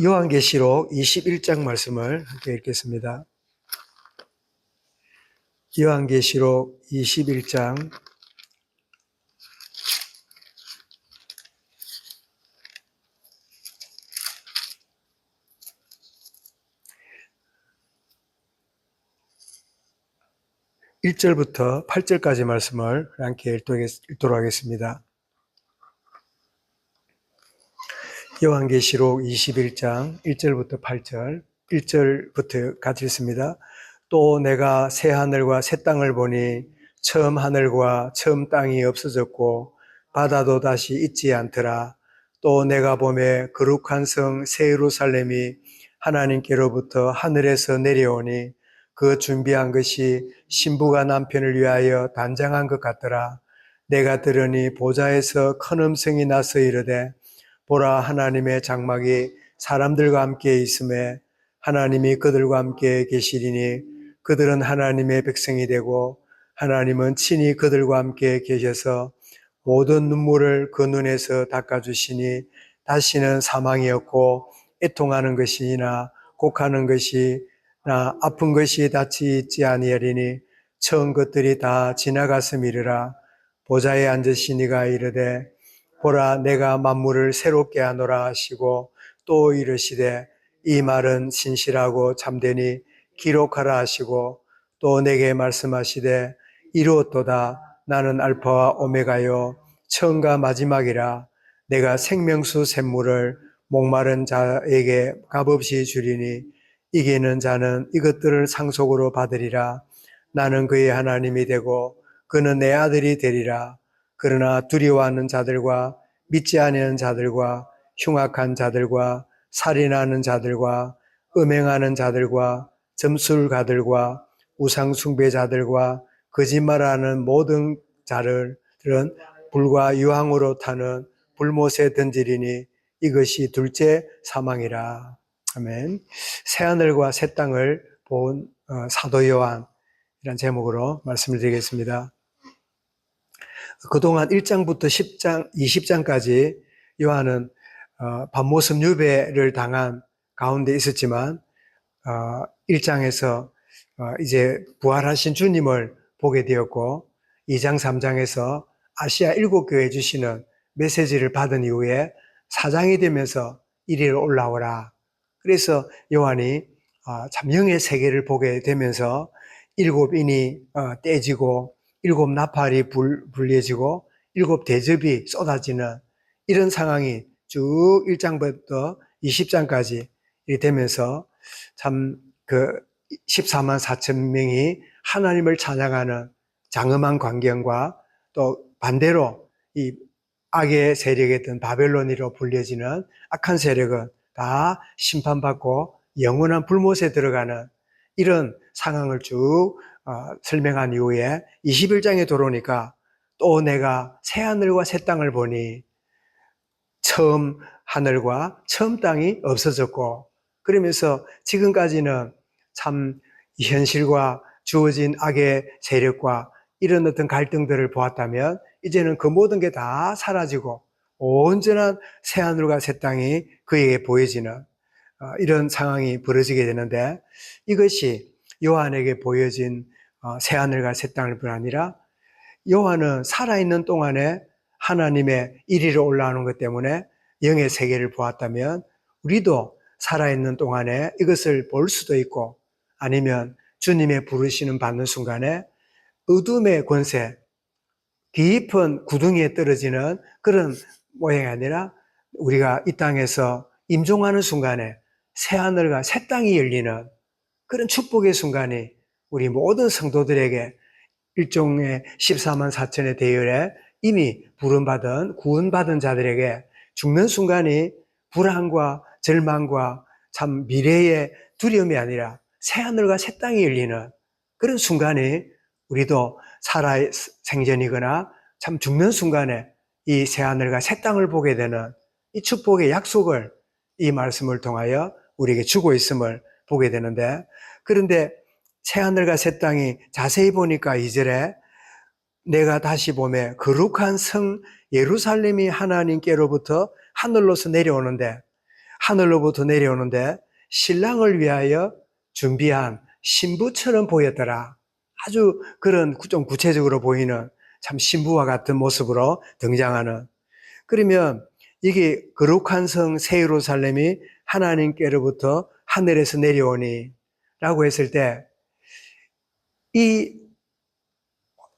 요한계시록 21장 말씀을 함께 읽겠습니다. 요한계시록 21장 1절부터 8절까지 말씀을 함께 읽도록 하겠습니다. 요한계시록 21장 1절부터 8절, 1절부터 같이 읽습니다. 또 내가 새 하늘과 새 땅을 보니 처음 하늘과 처음 땅이 없어졌고 바다도 다시 있지 않더라. 또 내가 봄에 거룩한 성 새 예루살렘이 하나님께로부터 하늘에서 내려오니 그 준비한 것이 신부가 남편을 위하여 단장한 것 같더라. 내가 들으니 보좌에서 큰 음성이 나서 이르되 보라 하나님의 장막이 사람들과 함께 있음에 하나님이 그들과 함께 계시리니 그들은 하나님의 백성이 되고 하나님은 친히 그들과 함께 계셔서 모든 눈물을 그 눈에서 닦아주시니 다시는 사망이 없고 애통하는 것이나 곡하는 것이 나 아픈 것이 닿지 있지 아니하리니 처음 것들이 다 지나갔음이르라. 보좌에 앉으시니가 이르되 보라 내가 만물을 새롭게 하노라 하시고 또 이르시되 이 말은 신실하고 참되니 기록하라 하시고 또 내게 말씀하시되 이루었도다. 나는 알파와 오메가요 처음과 마지막이라. 내가 생명수 샘물을 목마른 자에게 값없이 주리니 이기는 자는 이것들을 상속으로 받으리라. 나는 그의 하나님이 되고 그는 내 아들이 되리라 그러나 두려워하는 자들과 믿지 아니하는 자들과 흉악한 자들과 살인하는 자들과 음행하는 자들과 점술가들과 우상숭배자들과 거짓말하는 모든 자들은 불과 유황으로 타는 불못에 던지리니 이것이 둘째 사망이라. 아멘. 새 하늘과 새 땅을 본 어, 사도 요한 이란 제목으로 말씀을 드리겠습니다. 그동안 1장부터 10장, 20장까지 요한은 어, 밤모습 유배를 당한 가운데 있었지만 1장에서 어, 이제 부활하신 주님을 보게 되었고 2장, 3장에서 아시아 일곱 교회 주시는 메시지를 받은 이후에 4장이 되면서 이리로 올라오라. 그래서 요한이 어, 참 영의 세계를 보게 되면서 일곱 인이 떼지고 일곱 나팔이 불, 불려지고 일곱 대접이 쏟아지는 이런 상황이 쭉 1장부터 20장까지 되면서 참 그 14만 4천 명이 하나님을 찬양하는 장엄한 광경과 또 반대로 이 악의 세력이었던 바벨론이로 불려지는 악한 세력은 다 심판받고 영원한 불못에 들어가는 이런 상황을 쭉 어, 설명한 이후에 21장에 들어오니까 또 내가 새 하늘과 새 땅을 보니 처음 하늘과 처음 땅이 없어졌고 그러면서 지금까지는 참 현실과 주어진 악의 세력과 이런 어떤 갈등들을 보았다면 이제는 그 모든 게 다 사라지고 온전한 새 하늘과 새 땅이 그에게 보여지는 어, 이런 상황이 벌어지게 되는데 이것이 요한에게 보여진 어, 새 하늘과 새 땅을 뿐 아니라 요한은 살아있는 동안에 하나님의 이리로 올라오는 것 때문에 영의 세계를 보았다면 우리도 살아있는 동안에 이것을 볼 수도 있고 아니면 주님의 부르시는 받는 순간에 어둠의 권세, 깊은 구덩이에 떨어지는 그런 모양이 아니라 우리가 이 땅에서 임종하는 순간에 새 하늘과 새 땅이 열리는 그런 축복의 순간이 우리 모든 성도들에게 일종의 14만 4천의 대열에 이미 부름받은 구원받은 자들에게 죽는 순간이 불안과 절망과 참 미래의 두려움이 아니라 새 하늘과 새 땅이 열리는 그런 순간이 우리도 살아 생전이거나 참 죽는 순간에 이 새 하늘과 새 땅을 보게 되는 이 축복의 약속을 이 말씀을 통하여 우리에게 주고 있음을 보게 되는데 그런데 새하늘과 새 땅이 자세히 보니까 이절에 내가 다시 봄에 거룩한 성 예루살렘이 하나님께로부터 하늘로서 내려오는데 하늘로부터 내려오는데 신랑을 위하여 준비한 신부처럼 보였더라. 아주 그런 구- 좀 구체적으로 보이는 참 신부와 같은 모습으로 등장하는 그러면 이게 거룩한 성새 예루살렘이 하나님께로부터 하늘에서 내려오니 라고 했을 때 이,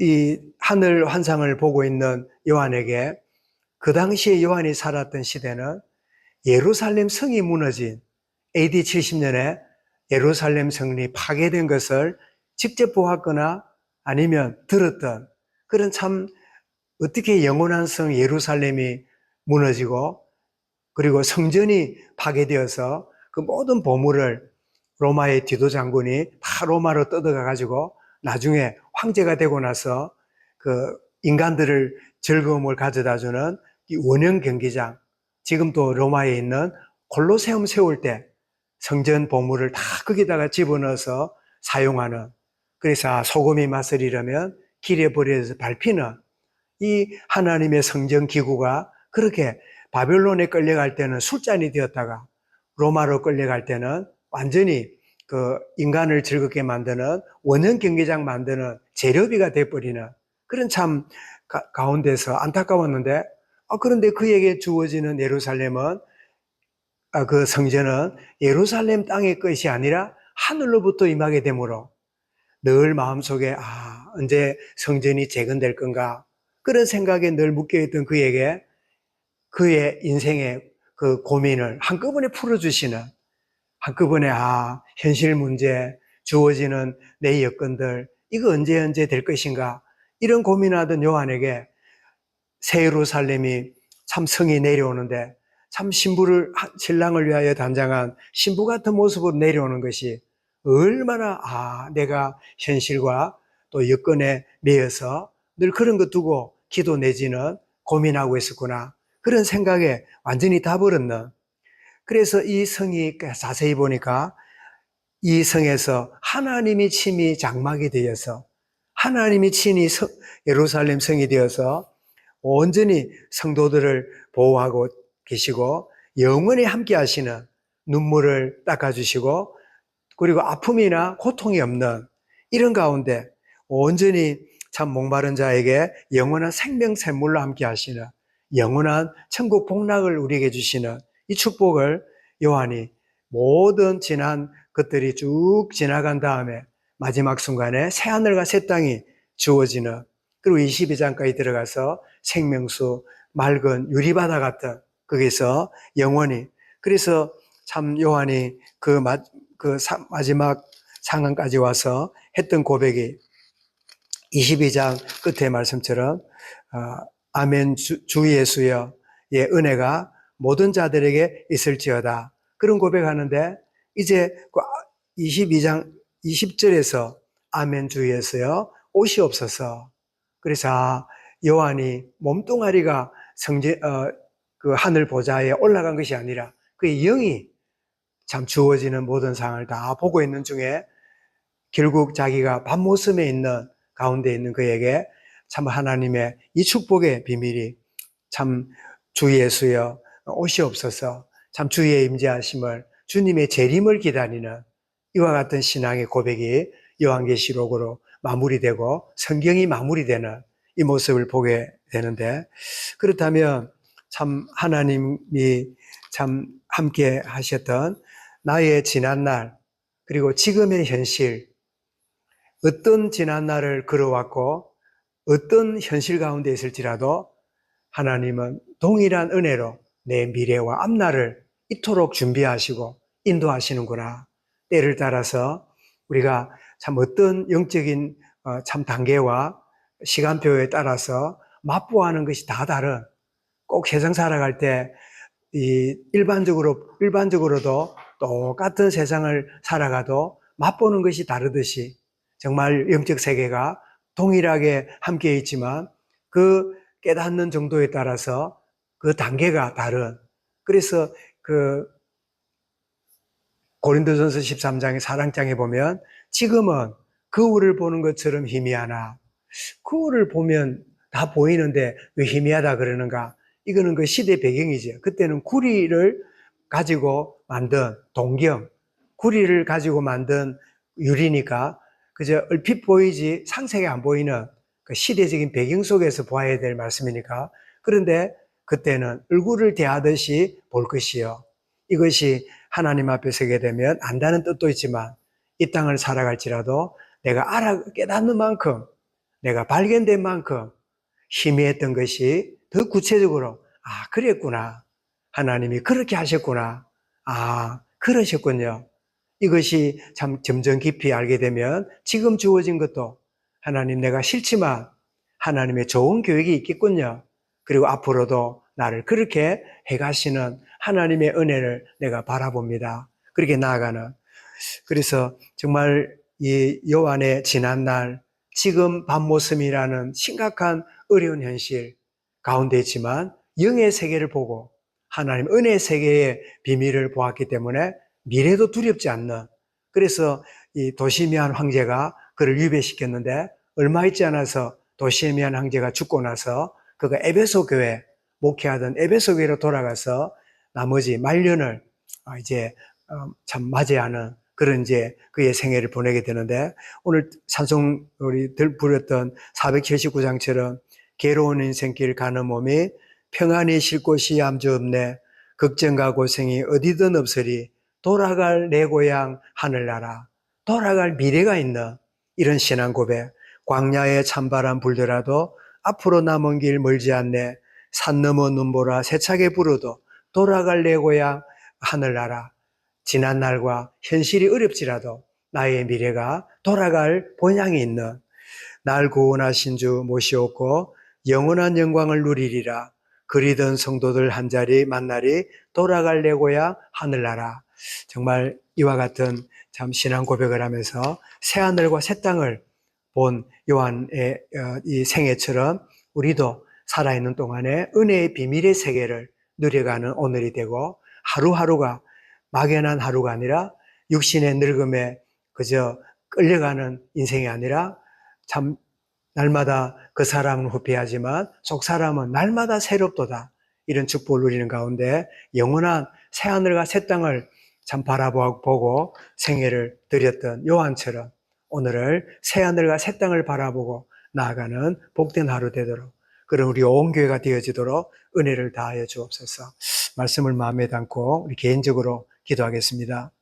이 하늘 환상을 보고 있는 요한에게 그 당시에 요한이 살았던 시대는 예루살렘 성이 무너진 AD 70년에 예루살렘 성이 파괴된 것을 직접 보았거나 아니면 들었던 그런 참 어떻게 영원한 성 예루살렘이 무너지고 그리고 성전이 파괴되어서 그 모든 보물을 로마의 디도 장군이 다 로마로 뜯어가 가지고 나중에 황제가 되고 나서 그 인간들을 즐거움을 가져다 주는 이 원형 경기장 지금도 로마에 있는 콜로세움 세울 때 성전 보물을 다 거기다가 집어넣어서 사용하는 그래서 아, 소금이 맛을 잃으면 길에 버려서 밟히는 이 하나님의 성전 기구가 그렇게 바벨론에 끌려갈 때는 술잔이 되었다가 로마로 끌려갈 때는 완전히 그 인간을 즐겁게 만드는 원형 경기장 만드는 재료비가 돼버리는 그런 참 가, 가운데서 안타까웠는데 아, 그런데 그에게 주어지는 예루살렘은 아, 그 성전은 예루살렘 땅의 것이 아니라 하늘로부터 임하게 되므로 늘 마음속에 아 언제 성전이 재건될 건가? 그런 생각에 늘 묶여있던 그에게 그의 인생의 그 고민을 한꺼번에 풀어주시는 한꺼번에 아 현실 문제 주어지는 내 여건들 이거 언제 언제 될 것인가? 이런 고민하던 요한에게 새 예루살렘이 참 성이 내려오는데 참 신부를 신랑을 위하여 단장한 신부 같은 모습으로 내려오는 것이 얼마나 아 내가 현실과 또 여건에 매여서 늘 그런 것 두고 기도 내지는 고민하고 있었구나. 그런 생각에 완전히 다 버렸는 그래서 이 성이 자세히 보니까 이 성에서 하나님이 친히 장막이 되어서 하나님이 친히 성- 예루살렘 성이 되어서 온전히 성도들을 보호하고 계시고 영원히 함께 하시는 눈물을 닦아주시고 그리고 아픔이나 고통이 없는 이런 가운데 온전히 참 목마른 자에게 영원한 생명 샘물로 함께 하시는 영원한 천국 복락을 우리에게 주시는 이 축복을 요한이 모든 지난 것들이 쭉 지나간 다음에 마지막 순간에 새 하늘과 새 땅이 주어지는 그리고 22장까지 들어가서 생명수 맑은 유리바다 같은 거기서 영원히. 그래서 참 요한이 그, 마, 그 사- 마지막 상황까지 와서 했던 고백이 22장 끝의 말씀처럼 어, 아멘 주, 주 예수여 의 은혜가 모든 자들에게 있을지어다. 그런 고백하는데 이제 그 22장 20절에서 아멘 주 예수여 옷이 없어서. 그래서 아, 요한이 몸뚱아리가 성제 어, 그 하늘 보좌에 올라간 것이 아니라 그의 영이 참 주어지는 모든 상황을 다 보고 있는 중에 결국 자기가 밤모습에 있는 가운데 있는 그에게 참 하나님의 이 축복의 비밀이 참 주 예수여 옷이 없어서 참 주의 임재하심을 주님의 재림을 기다리는 이와 같은 신앙의 고백이 요한계시록으로 마무리되고 성경이 마무리되는 이 모습을 보게 되는데 그렇다면 참 하나님이 참 함께 하셨던 나의 지난 날 그리고 지금의 현실 어떤 지난 날을 걸어왔고 어떤 현실 가운데 있을지라도 하나님은 동일한 은혜로 내 미래와 앞날을 이토록 준비하시고 인도하시는구나. 때를 따라서 우리가 참 어떤 영적인 어, 참 단계와 시간표에 따라서 맛보하는 것이 다 다른 꼭 세상 살아갈 때 이 일반적으로 일반적으로도 똑같은 세상을 살아가도 맛보는 것이 다르듯이 정말 영적 세계가 동일하게 함께 있지만 그 깨닫는 정도에 따라서 그 단계가 다른. 그래서 그 고린도전서 13장의 사랑장에 보면 지금은 거울을 보는 것처럼 희미하나? 거울을 보면 다 보이는데 왜 희미하다 그러는가? 이거는 그 시대 배경이죠. 그때는 구리를 가지고 만든 동경, 구리를 가지고 만든 유리니까 그저 얼핏 보이지 상세히 안 보이는 그 시대적인 배경 속에서 보아야 될 말씀이니까. 그런데 그때는 얼굴을 대하듯이 볼 것이요. 이것이 하나님 앞에 서게 되면 안다는 뜻도 있지만 이 땅을 살아갈지라도 내가 알아 깨닫는 만큼 내가 발견된 만큼 희미했던 것이 더 구체적으로 아 그랬구나. 하나님이 그렇게 하셨구나. 아 그러셨군요. 이것이 참 점점 깊이 알게 되면 지금 주어진 것도 하나님 내가 싫지만 하나님의 좋은 계획이 있겠군요 그리고 앞으로도 나를 그렇게 해가시는 하나님의 은혜를 내가 바라봅니다. 그렇게 나아가는. 그래서 정말 이 요한의 지난날 지금 밤모습이라는 심각한 어려운 현실 가운데 있지만 영의 세계를 보고 하나님 은혜의 세계의 비밀을 보았기 때문에 미래도 두렵지 않는. 그래서 이 도시미안 황제가 그를 유배시켰는데 얼마 있지 않아서 도시미안 황제가 죽고 나서 그가 에베소 교회 목회하던 에베소 교회로 돌아가서 나머지 말년을 어, 이제 어, 참 맞이하는 그런 이제 그의 생애를 보내게 되는데 오늘 찬송 우리 들 부렸던 479장처럼 괴로운 인생길 가는 몸이 평안히 쉴 곳이 암주 없네. 걱정과 고생이 어디든 없으리. 돌아갈 내 고향 하늘나라. 돌아갈 미래가 있는 이런 신앙 고백. 광야에 찬바람 불더라도 앞으로 남은 길 멀지 않네. 산 넘어 눈보라 세차게 부르도 돌아갈 내 고향 하늘나라. 지난 날과 현실이 어렵지라도 나의 미래가 돌아갈 본향이 있는 날 구원하신 주 모시옵고 영원한 영광을 누리리라. 그리던 성도들 한 자리 만나리 돌아갈 내 고향 하늘나라. 정말 이와 같은 참 신앙 고백을 하면서 새 하늘과 새 땅을 본 요한의 어, 이 생애처럼 우리도 살아있는 동안에 은혜의 비밀의 세계를 누려가는 오늘이 되고 하루하루가 막연한 하루가 아니라 육신의 늙음에 그저 끌려가는 인생이 아니라 참 날마다 그 사람은 후피하지만 속 사람은 날마다 새롭도다. 이런 축복을 누리는 가운데 영원한 새하늘과 새 땅을 참 바라보고 생애를 드렸던 요한처럼 오늘을 새 하늘과 새 땅을 바라보고 나아가는 복된 하루 되도록 그런 우리 온 교회가 되어지도록 은혜를 다하여 주옵소서 말씀을 마음에 담고 우리 개인적으로 기도하겠습니다.